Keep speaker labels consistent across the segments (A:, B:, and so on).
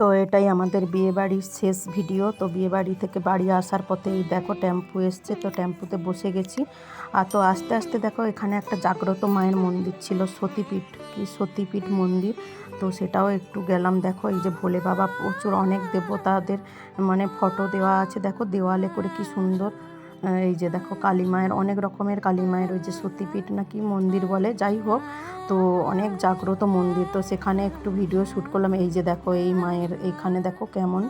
A: তো এটাই আমাদের বিয়েবাড়ির শেষ ভিডিও। তো বিয়েবাড়ি থেকে বাড়ি আসার পথে এই দেখো টেম্পু এসছে, তো টেম্পুতে বসে গেছি। আর তো আস্তে আস্তে দেখো এখানে একটা জাগ্রত মায়ের মন্দির ছিল, সতীপীঠ, কি সতীপীঠ মন্দির। তো সেটাও একটু গেলাম দেখো, এই যে ভোলে বাবা প্রচুর অনেক দেবতাদের মানে ফটো দেওয়া আছে। দেখো দেওয়ালে করে কি সুন্দর এই যে দেখো, কালী মায়ের, অনেক রকমের কালী মায়ের ওই যে সতীপীঠ নাকি মন্দির বলে, যাই হোক, তো অনেক জাগ্রত মন্দির। তো সেখানে একটু ভিডিও শ্যুট করলাম। এই যে দেখো, এই মায়ের এইখানে দেখো কেমন।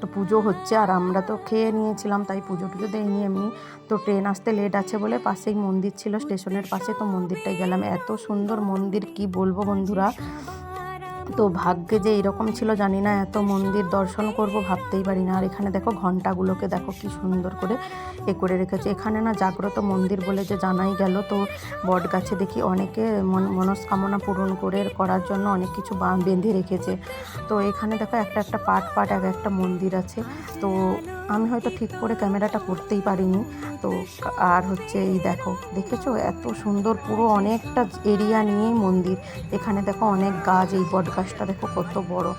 A: তো পুজো হচ্ছে, আর আমরা তো খেয়ে নিয়েছিলাম, তাই পুজো টুজো দেয়নি এমনি। তো ট্রেন আসতে লেট আছে বলে পাশেই মন্দির ছিল স্টেশনের পাশে, তো মন্দিরটাই গেলাম। এত সুন্দর মন্দির, কি বলব বন্ধুরা? তো ভাগ্যে যে এরকম ছিল জানি না, এত মন্দির দর্শন করব ভাবতেই পারি না। আর এখানে দেখো ঘন্টাগুলোকে দেখো কি সুন্দর করে এ করে রেখেছে। এখানে না জাগ্রত মন্দির বলে যে জানাই গেল। তো বট গাছে দেখি অনেকে মন- মনস্কামনা পূরণ করে করার জন্য অনেক কিছু বেঁধে রেখেছে। তো এখানে দেখো একটা একটা পাট পাট, এক একটা মন্দির আছে। তো আমি হয়তো ঠিক করে ক্যামেরাটা করতেই পারিনি। তো আর হচ্ছে এই দেখো, দেখেছ? এত সুন্দর পুরো অনেকটা এরিয়া নিয়েই মন্দির। এখানে দেখো অনেক গাছ এই বট গাছটা দেখো কত বড়।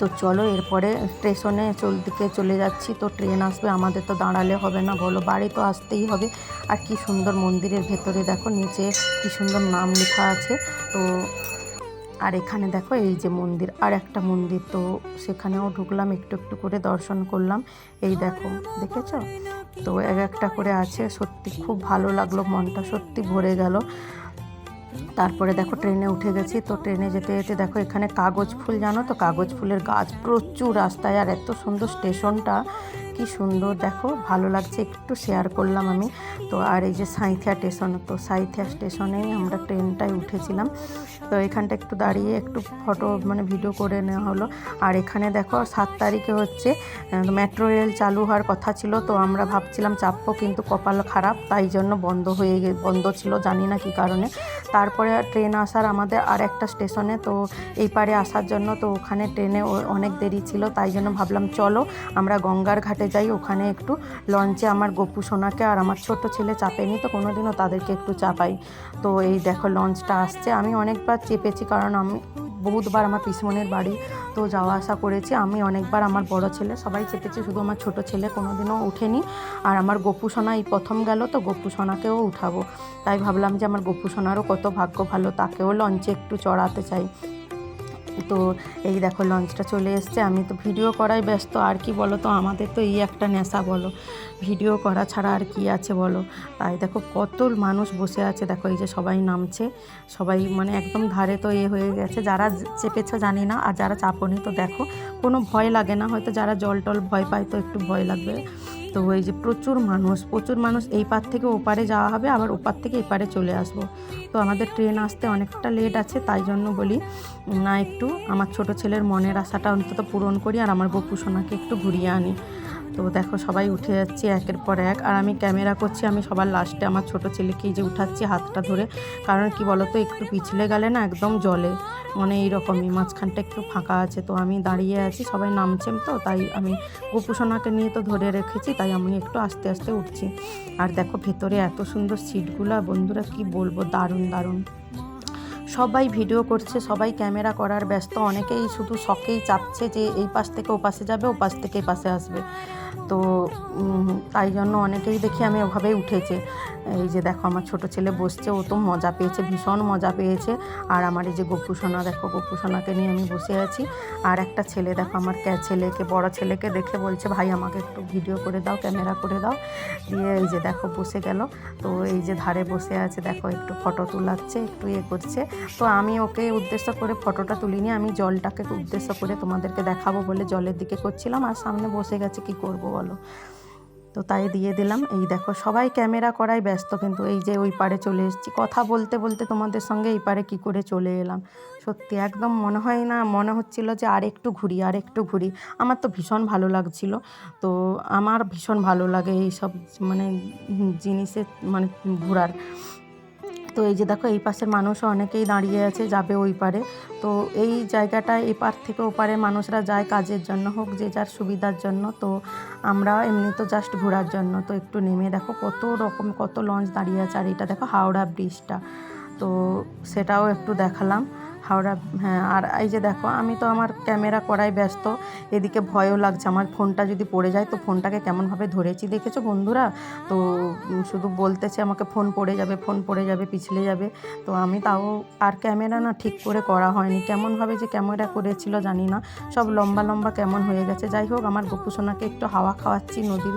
A: তো চলো এরপরে স্টেশনে চল, দিকে চলে যাচ্ছি। তো ট্রেন আসবে, আমাদের তো দাঁড়ালে হবে না। বলো, বাড়ি তো আসতেই হবে। আর কি সুন্দর মন্দিরের ভেতরে দেখো, নিচে কি সুন্দর নাম লেখা আছে। তো আর এখানে দেখো এই যে মন্দির, আর একটা মন্দির। তো সেখানেও ঢুকলাম, একটু একটু করে দর্শন করলাম। এই দেখো, দেখেছ? তো এক একটা করে আছে। সত্যি খুব ভালো লাগল, মনটা সত্যি ভরে গেল। তারপরে দেখো ট্রেনে উঠে গেছি। তো ট্রেনে যেতে যেতে দেখো এখানে কাগজ ফুল, জানো তো? কাগজ ফুলের গাছ প্রচুর রাস্তায়। আর এত সুন্দর স্টেশনটা। কি সুন্দর, দেখো, ভালো লাগছে, একটু শেয়ার করলাম আমি। তো আর এই যে সাঁইথিয়া স্টেশন তো সাঁইথিয়া স্টেশনেই আমরা ট্রেনটায় উঠেছিলাম। তো এখানটা একটু দাঁড়িয়ে একটু ফটো মানে ভিডিও করে নেওয়া হলো। আর এখানে দেখো, সাত তারিখে হচ্ছে মেট্রো রেল চালু হওয়ার কথা ছিল, তো আমরা ভাবছিলাম চাপবো, কিন্তু কপাল খারাপ, তাই জন্য বন্ধ হয়ে বন্ধ ছিল, জানি না কী কারণে। তারপরে ট্রেন আসার আমাদের আর একটা স্টেশনে তো এই পারে আসার জন্য, তো ওখানে ট্রেনে অনেক দেরি ছিল, তাই জন্য ভাবলাম, চলো, আমরা গঙ্গার ঘাটে যাই, ওখানে একটু লঞ্চে আমার গপু সোনাকে আর আমার ছোট ছেলে চাপেনি তো কোনো দিনও তাদেরকে একটু চাপাই। তো এই দেখো লঞ্চটা আসছে। আমি অনেকবার চেপেছি কারণ আমি বহুতবার আমার পিসমনের বাড়ি তো যাওয়া আসা করেছি। আমি অনেকবার আমার বড় ছেলে সবাই চেপেছি, শুধু আমার ছোট ছেলে কোনোদিনও উঠেনি আর আমার গপু সোনা এই প্রথম গেল তো গপু সোনাকেও উঠাবো। তাই ভাবলাম যে আমার গপু সোনারও কত ভাগ্য ভালো, তাকেও লঞ্চে একটু চড়াতে চাই। তো এই দেখো লঞ্চটা চলে এসছে। আমি তো ভিডিও করাই ব্যস্ত, আর কি বলো তো? আমাদের তো এই একটা নেশা বলো। ভিডিও করা ছাড়া আর কি আছে বলো? তাই দেখো কত মানুষ বসে আছে। দেখো এই যে সবাই নামছে। সবাই মানে একদম ধারে তো এ হয়ে গেছে। যারা চেপেছে জানি না, আর যারা চাপনি তো দেখো। কোনো ভয় লাগে না। হয়তো যারা জল টল ভয় পায় তো একটু ভয় লাগবে। তো হয়ে যে প্রচুর মানুষ প্রচুর মানুষ এই পার থেকে ওপারে যাওয়া হবে, আবার ওপার থেকে এপারে চলে আসব। তো আমাদের ট্রেন আসতে অনেকটা লেট আছে, তাই জন্য বলি, না একটু, আমার ছোট ছেলের মনের আশাটা অন্তত পূরণ করি, আর আমার বপু সোনাকে একটু ঘুরিয়ে আনি। তো দেখো সবাই উঠে যাচ্ছে একের পর এক। আর আমি ক্যামেরা করছি, আমি সবার লাস্টে আমার ছোট ছেলেকেই যে উঠাচ্ছি হাতটা ধরে। কারণ কি বলতো, একটু পিছলে গেলে না একদম জলে। মানে এইরকমই, মাঝখানটা একটু ফাঁকা আছে। তো আমি দাঁড়িয়ে আছি, সবাই নামছেন তো, তাই আমি গোপুসোনাকে নিয়ে তো ধরে রেখেছি, তাই আমি একটু আস্তে আস্তে উঠছি। আর দেখো ভেতরে এত সুন্দর সিটগুলা, বন্ধুরা কি বলব, দারুণ দারুণ। সবাই ভিডিও করছে, সবাই ক্যামেরা করার ব্যস্ত। অনেকেই শুধু শখেই চাপছে যে এই পাশ থেকে ও পাশে যাবে, ও পাশ থেকে পাশে আসবে। তো তাই জন্য অনেকেই দেখি আমি ওভাবেই উঠেছে। এই যে দেখো, আমার ছোট ছেলে বসছে, ও তো মজা পেয়েছে, ভীষণ মজা পেয়েছে। আর আমার এই যে গপু দেখো, গপু নিয়ে আমি বসে আছি। আর একটা ছেলে, দেখো, আমার ক্যা ছেলেকে, বড় ছেলেকে দেখে বলছে, ভাই, আমাকে একটু ভিডিও করে দাও, ক্যামেরা করে দাও। দিয়ে এই যে দেখো, বসে গেল। তো এই যে ধারে বসে আছে, দেখো, একটু ফটো তোলাচ্ছে, একটু ইয়ে করছে। তো আমি ওকে উদ্দেশ্য করে ফটোটা তুলিনি, আমি জলটাকে উদ্দেশ্য করে তোমাদেরকে দেখাবো বলে জলের দিকে করছিলাম আর সামনে বসে গেছে, কি করব বলো? তো তাই দিয়ে দিলাম। এই দেখো, সবাই ক্যামেরা করায় ব্যস্ত, কিন্তু এই যে ওই পারে চলে এসেছি। কথা বলতে বলতে তোমাদের সঙ্গে এই পারে কী করে চলে এলাম? সত্যি একদম মনে হয় না, মনে হচ্ছিল যে আর একটু ঘুরি, আর একটু ঘুরি। আমার তো ভীষণ ভালো লাগছিল। তো আমার ভীষণ ভালো লাগে এই সব মানে জিনিসে মানে ঘোরার। তো এই যে দেখো, এই পাশের মানুষও অনেকেই দাঁড়িয়ে আছে, যাবে ওই পারে। তো এই জায়গাটা এপার পার থেকে ওপারে মানুষরা যায় কাজের জন্য হোক, যে যার সুবিধার জন্য। তো আমরা এমনি তো জাস্ট ঘোরার জন্য। তো একটু নেমে দেখো, কত রকম, কত লঞ্চ দাঁড়িয়ে আছে। আর এটা দেখো, হাওড়া ব্রিজটা তো সেটাও একটু দেখালাম। হাওড়া হ্যাঁ আর এই যে দেখো, আমি তো আমার ক্যামেরা করাই ব্যস্ত। এদিকে ভয়ও লাগছে, আমার ফোনটা যদি পড়ে যায়, তো ফোনটাকে কেমনভাবে ধরেছি দেখেছ বন্ধুরা? তো শুধু বলতেছে আমাকে ফোন পড়ে যাবে, ফোন পড়ে যাবে, পিছলে যাবে। তো আমি তাও, আর ক্যামেরা না ঠিক করে করা হয়নি। কেমনভাবে যে ক্যামেরা করেছিল জানি না। সব লম্বা লম্বা কেমন হয়ে গেছে। যাই হোক, আমার গোপুসোনাকে একটু হাওয়া খাওয়াচ্ছি নদীর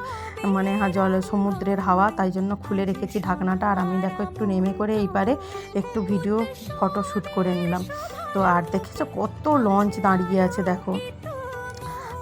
A: মানে জল, সমুদ্রের হাওয়া, তাই জন্য খুলে রেখেছি ঢাকনাটা। আর আমি দেখো, একটু নেমে করে এই পারে একটু ভিডিও, ফটো শ্যুট করে নিলাম। তো আর দেখেছ কত লঞ্চ দাঁড়িয়ে আছে দেখো।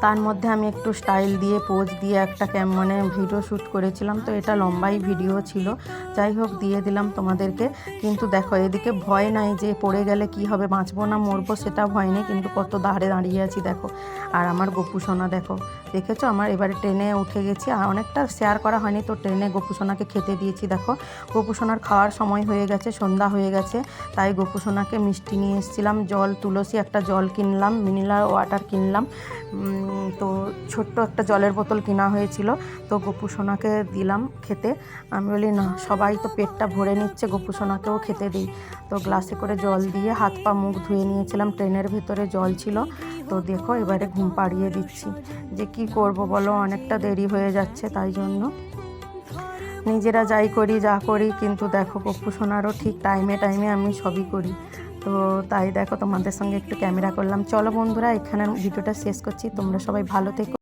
A: তার মধ্যে আমি একটু স্টাইল দিয়ে পোজ দিয়ে একটা মানে ভিডিও শ্যুট করেছিলাম। তো এটা লম্বাই ভিডিও ছিল। যাই হোক, দিয়ে দিলাম তোমাদেরকে। কিন্তু দেখো, এদিকে ভয় নাই যে পড়ে গেলে কি হবে, বাঁচবো না, মরবো সেটা ভয় নেই। কিন্তু কত দাঁড়ে দাঁড়িয়ে আছি, দেখো। আর আমার গোপুসোনা, দেখো। দেখেছ? আমার এবারে ট্রেনে উঠে গেছি। আর অনেকটা শেয়ার করা হয়নি তো ট্রেনে গোপুসোনাকে খেতে দিয়েছি, দেখো। গোপুসোনার খাওয়ার সময় হয়ে গেছে, সন্ধ্যা হয়ে গেছে। তাই গোপুসোনাকে মিষ্টি নিয়ে এসেছিলাম, জল, তুলসী, একটা জল কিনলাম মিনিলার ওয়াটার কিনলাম। তো ছোট্ট একটা জলের বোতল কেনা হয়েছিল। তো গোপুসোনাকে দিলাম খেতে। আমি বলি, না, সবাই তো পেটটা ভরে নিচ্ছে গোপুসোনাকেও খেতে দিই। তো গ্লাসে করে জল দিয়ে হাত পা মুখ ধুয়ে নিয়েছিলাম। ট্রেনের ভিতরে জল ছিল। তো দেখো, এবারে ঘুম পাড়িয়ে দিচ্ছি। যে কি করব বলো, অনেকটা দেরি হয়ে যাচ্ছে তাই জন্য। নিজেরা যাই করি, যা করি, কিন্তু দেখো, গপু সোনারও ঠিক টাইমে টাইমে আমি সবই করি। তো তাই দেখো তোমাদের সঙ্গে একটু ক্যামেরা করলাম। চলো বন্ধুরা এখানে ভিডিওটা শেষ করছি। তোমরা সবাই ভালো থেকো।